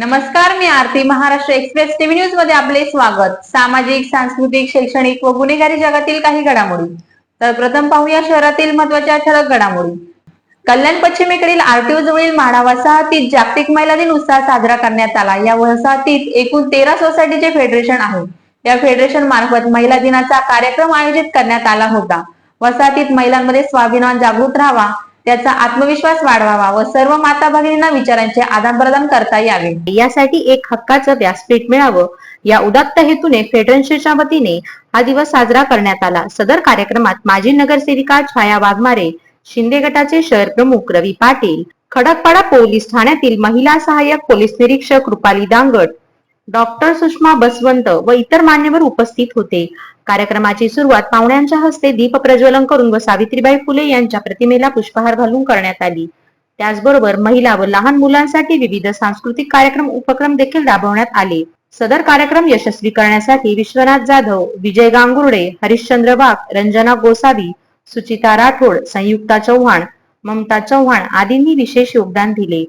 नमस्कार मी Aarti Maharashtra express TV न्यूजमध्ये आपले स्वागत. सामाजिक सांस्कृतिक शैक्षणिक व गुन्हेगारी जगातील काही घडामोडी. तर प्रथम पाहूया शहरातील महत्त्वाच्या ठळक घडामोडी. कल्याण पश्चिमेकडील आरटीओ जवळील माढा वसाहतीत जागतिक महिला दिन उत्साह साजरा करण्यात आला. या वसाहतीत एकूण तेरा सोसायटीचे फेडरेशन आहे. या फेडरेशन मार्फत महिला दिनाचा कार्यक्रम आयोजित करण्यात आला होता. वसाहतीत महिलांमध्ये स्वाभिमान जागृत राहावा त्याचा आत्मविश्वास वाढवावा व सर्व माता भगिनींना विचारांचे आदान प्रदान करता यावे. यासाठी एक हक्काचं व्यासपीठ मिळावं. या उदात्त हेतूने फेडरेशनच्या वतीने हा दिवस साजरा करण्यात आला. सदर कार्यक्रमात माजी नगरसेविका छाया वाघमारे शिंदे गटाचे शहर प्रमुख रवी पाटील खडकपाडा पोलीस ठाण्यातील महिला सहाय्यक पोलीस निरीक्षक रुपाली दांगट डॉक्टर सुषमा बसवंत व इतर मान्यवर उपस्थित होते. कार्यक्रमाची सुरुवात पाहुण्यांच्या हस्ते दीप प्रज्वलन करून व सावित्रीबाई फुले यांच्या प्रतिमेला पुष्पहार घालून करण्यात आली. त्याचबरोबर महिला व लहान मुलांसाठी विविध सांस्कृतिक कार्यक्रम उपक्रम देखील राबवण्यात आले. सदर कार्यक्रम यशस्वी करण्यासाठी विश्वनाथ जाधव विजय गांगुर्डे हरिश्चंद्र वाघ रंजना गोसावी सुचिता राठोड संयुक्ता चव्हाण ममता चव्हाण आदींनी विशेष योगदान दिले.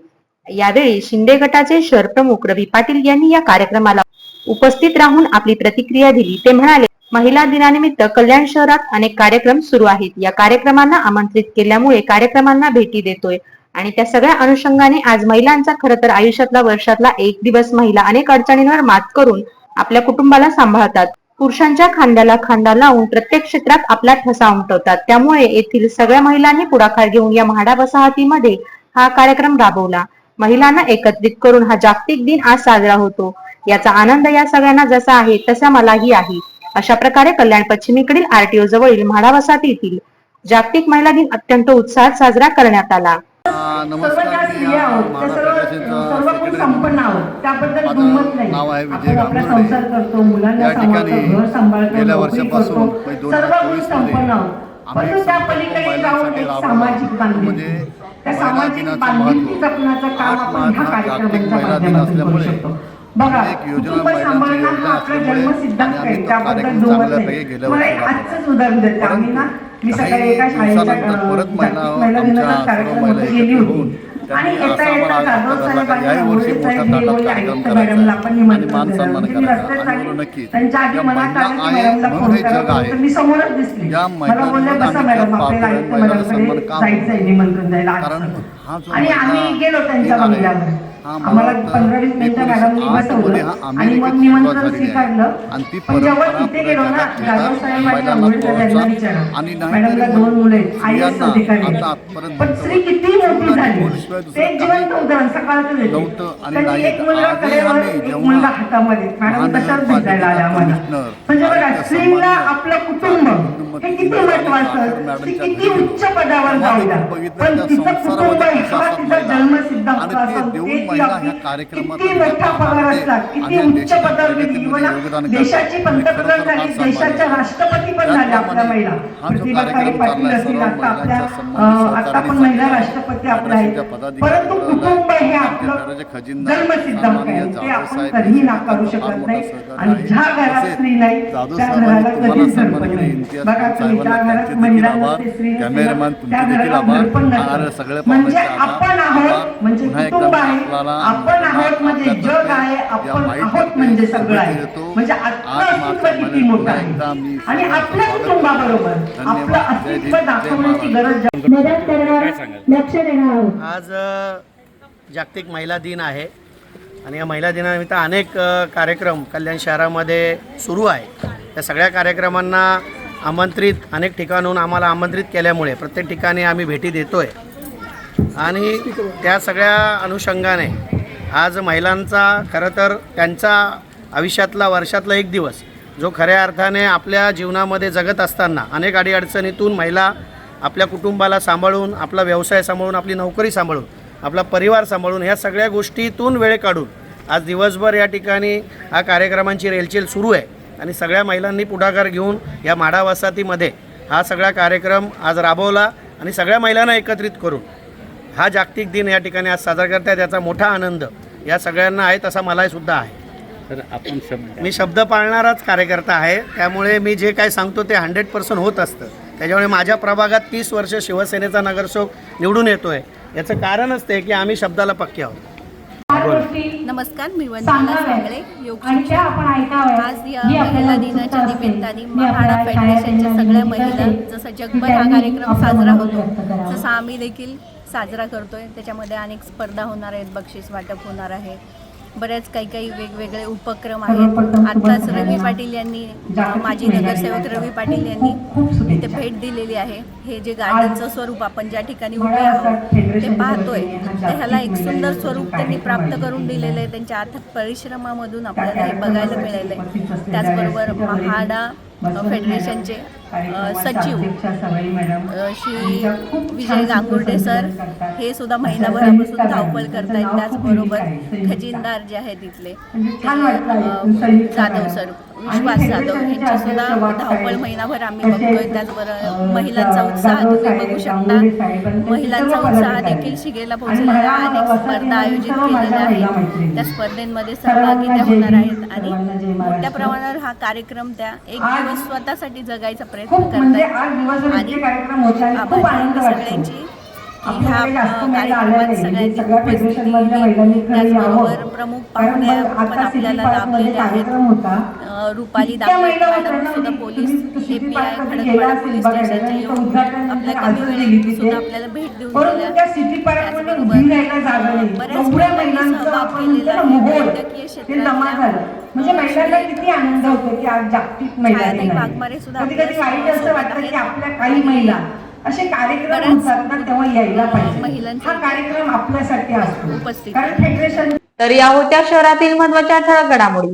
यावेळी शिंदे गटाचे शहर प्रमुख रवी पाटील यांनी या कार्यक्रमाला उपस्थित राहून आपली प्रतिक्रिया दिली. ते म्हणाले महिला दिनानिमित्त कल्याण शहरात अनेक कार्यक्रम सुरू आहेत. या कार्यक्रमांना आमंत्रित केल्यामुळे कार्यक्रमांना भेटी देतोय. आणि त्या सगळ्या अनुषंगाने आज महिलांचा खर तर आयुष्यातला वर्षातला एक दिवस महिला अनेक अडचणींवर मात करून आपल्या कुटुंबाला सांभाळतात. पुरुषांच्या खांद्याला खांदा लावून प्रत्येक क्षेत्रात आपला ठसा उमटवतात. त्यामुळे येथील सगळ्या महिलांनी पुढाकार घेऊन या म्हाडा वसाहतीमध्ये हा कार्यक्रम राबवला. महिलांना एकत्रित करून हा जागतिक दिन आज साजरा होतो. याचा आनंद या सगळ्यांना जसा आहे तसा मलाही आहे. अशा प्रकारे कल्याण पश्चिमेकडील आरटीओ जवळील म्हाडा वसाहतीतील जागतिक महिला दिन अत्यंत उत्साहात साजरा करण्यात आला. नाव आहे विजय गांगुर्डे. या ठिकाणी सांभाळतो घर सांभाळतो गेल्या वर्षापासून दोन सर्व हजार चोवीस संपन्नमध्ये आम्ही म्हणजे त्या सामाजिक बांधिलकी. जपण्याचं काम आपण ह्या कार्यक्रमाच्या माध्यमातून करू शकतो बघा एक योजना कुटुंब सांभाळणं हा आपला असल्यामुळे जन्मसिद्ध आणि आम्ही आहे त्याबद्दल नाही मला. आजचंच उदाहरण देते आम्ही ना मी सकाळी एका शाळेच्या महिला दिनाचा कार्यक्रम गेली होती. आणि येता येता जाधव साहेब आणि मोठा साहेब हे बोलले आयुक्त मॅडमला आपण निमंत्रण दिलं. म्हणजे मी रस्त्यात आली, त्यांच्या आधी मनात आलं की आहे मॅडमला फोन. आहे. तर मी समोरच दिसली. मला बोलले आम्ही मॅडम आपल्याला आयुक्त मॅडमकडे का जायचंय निमंत्रण द्यायला आणि आम्ही गेलो त्यांच्या दिन आम्हाला पंधरा वीस मिनिटं मॅडमनी बसवलं आणि मग आहे. स्वीकारलं. पण जेव्हा तिथे गेलो ना जाधव साहेब आणि महिलांना आंबोळीकर त्यांना विचारा. मॅडमला दोन मुलं आहेत आय एस अधिकारी. पण स्त्री किती मोठी झाली ते एक जिवंत उदाहरण सकाळचं देते. एक मुलगा एक जेव्हा मुलगा हातामध्ये. मॅडम तशाच भेटायला आल्या आम्हाला. म्हणजे बघा स्त्रीला आपलं कुटुंब हे किती महत्वाचं किती उच्च पदावर जाऊ द्या. पण तिचं कुटुंब हा तिचा जन्मसिद्ध हक्क असून ते ती आपली किती मोठा पगार असतात किती उच्च पदावर गेली म्हणा देशाची पंतप्रधान झाली देशाच्या राष्ट्रपती पण झाल्या आपल्या महिला. प्रतिभाताई पाटील असतील आता आपल्या अं, आता पण महिला राष्ट्रपती आपल्या आहेत. परंतु कुटुंब हे आपलं जन्मसिद्ध हक्क आहे ते आपण कधीही नाकारू शकत नाही. आणि ज्या घरात स्त्री नाही त्या घराला कधीच धडपण नाही. बघा तुम्ही ज्या घरात महिला नसते स्त्री नसते ना, त्या घराला म्हणजे आपण आहोत म्हणजे म्हणजे जग आहे आपण आहोत म्हणजे सगळं आहे. म्हणजे अस्तित्व किती मोठं आहे? आणि आपल्या कुटुंबाबरोबर आपलं अस्तित्व दाखवण्याची गरज मदत करणार लक्ष देणार आहोत. आज जागतिक महिला दिन आहे आणि या महिला दिनानिमित्त अनेक कार्यक्रम कल्याण शहरामध्ये सुरू आहे. त्या सगळ्या कार्यक्रमांना आमंत्रित अनेक ठिकाणून आम्हाला आमंत्रित केल्यामुळे प्रत्येक ठिकाणी आम्ही भेटी देतो आहे आणि त्या सगळ्या अनुषंगाने आज महिलांचा खरं तर त्यांचा आयुष्यातला वर्षातला एक दिवस जो खऱ्या अर्थाने आपल्या जीवनामध्ये जगत असताना अनेक अडीअडचणीतून महिला आपल्या कुटुंबाला सांभाळून आपला व्यवसाय सांभाळून आपली नोकरी सांभाळून आपला परिवार सांभाळून ह्या सगळ्या गोष्टीतून वेळ काढून आज दिवसभर या ठिकाणी हा कार्यक्रमांची रेलचेल सुरू आहे. आणि सगळ्या महिलांनी पुढाकार घेऊन या माढा वसाहतीमध्ये हा सगळा कार्यक्रम आज राबवला आणि सगळ्या महिलांना एकत्रित करून हा जागतिक दिन या ठिकाणी आज साजरा करतायत याचा मोठा आनंद या सगळ्यांना आहे तसा मलाही सुद्धा आहे. तर आपण शब्द मी शब्द पाळणाराच कार्यकर्ता आहे त्यामुळे मी जे काय सांगतो ते हंड्रेड पर्सेंट होत असतं. त्याच्यामुळे माझ्या प्रभागात तीस वर्ष शिवसेनेचा नगरसेवक निवडून येतो आहे याचं कारणच ते की आम्ही शब्दाला पक्के आहोत. नमस्कार मी वंदना सांगळे योग आज या महिला दिनाच्या निमित्ताने महाडा फेडरेशनच्या सगळ्या महिला जसा जगभर हा कार्यक्रम साजरा होतो. तसा आम्ही देखील साजरा करतोय त्याच्यामध्ये अनेक स्पर्धा होणार आहेत बक्षीस वाटप होणार आहे. बऱ्याच काही काही वेगवेगळे उपक्रम आहेत. आत्ताच रवी पाटील यांनी माजी नगरसेवक रवी पाटील यांनी. इथे भेट दिलेली आहे. हे जे गार्डनचं स्वरूप आपण ज्या ठिकाणी उभे आहोत ते पाहतोय. तर ह्याला एक सुंदर स्वरूप त्यांनी प्राप्त करून दिलेलं आहे. त्यांच्या अथक परिश्रमामधून आपल्याला हे बघायला मिळालं आहे त्याचबरोबर महाडा फेडरेशनचे सचिव श्री विजय गांगुर्डे सर. हे सुद्धा महिनाभरापासून धावपळ करतायत त्याचबरोबर. खजिनदार जे आहे तिथले म्हणजे जाधव. सर विश्वास जाधव यांची सुद्धा धावपळ महिनाभर आम्ही बघतोय त्याचबरोबर महिलांचा उत्साह तुम्ही बघू शकता महिलांचा उत्साह. देखील शिगेला पोहोचलेला अनेक स्पर्धा आयोजित केलेल्या आहेत. त्या स्पर्धेंमध्ये सहभागी त्या होणार आहेत आणि मोठ्या. प्रमाणावर हा कार्यक्रम त्या एक दिवस स्वतःसाठी जगायचा प्रयत्न खूप म्हणजे करतायत आज दिवसभर आणि सगळ्यांची. ह्या कार्यक्रमात नाही म्हणजे सगळ्यांनी सगळ्या उपस्थिती त्याचबरोबर प्रमुख पाहुण्या पण आपल्याला लाभलेल्या आहेत. कार्यक्रम होता. अ, रुपाली सुद्धा पोलीस असेल? पोलीस स्टेशनचे येऊन आपल्या कमी वेळेत. सुद्धा आपल्याला भेट देऊन गेल्या. त्याचबरोबर, बऱ्याच महिलांनी सहभाग केलेला आहे. वैद्यकीय क्षेत्रातल्या, झालं. म्हणजे महिलांना किती आनंद होतो की आज जागतिक महिला सुद्धा कधी कधी आपल्या वाईट असं वाटतं की. आपल्या काही महिला असे कार्यक्रम बऱ्याच, होतात ना तेव्हा यायला अ, पाहिजे. महिलांचे हा कार्यक्रम आपल्यासाठी असतो. कारण फेडरेशन तर या होत्या शहरातील महत्त्वाच्या ठळक घडामोडी.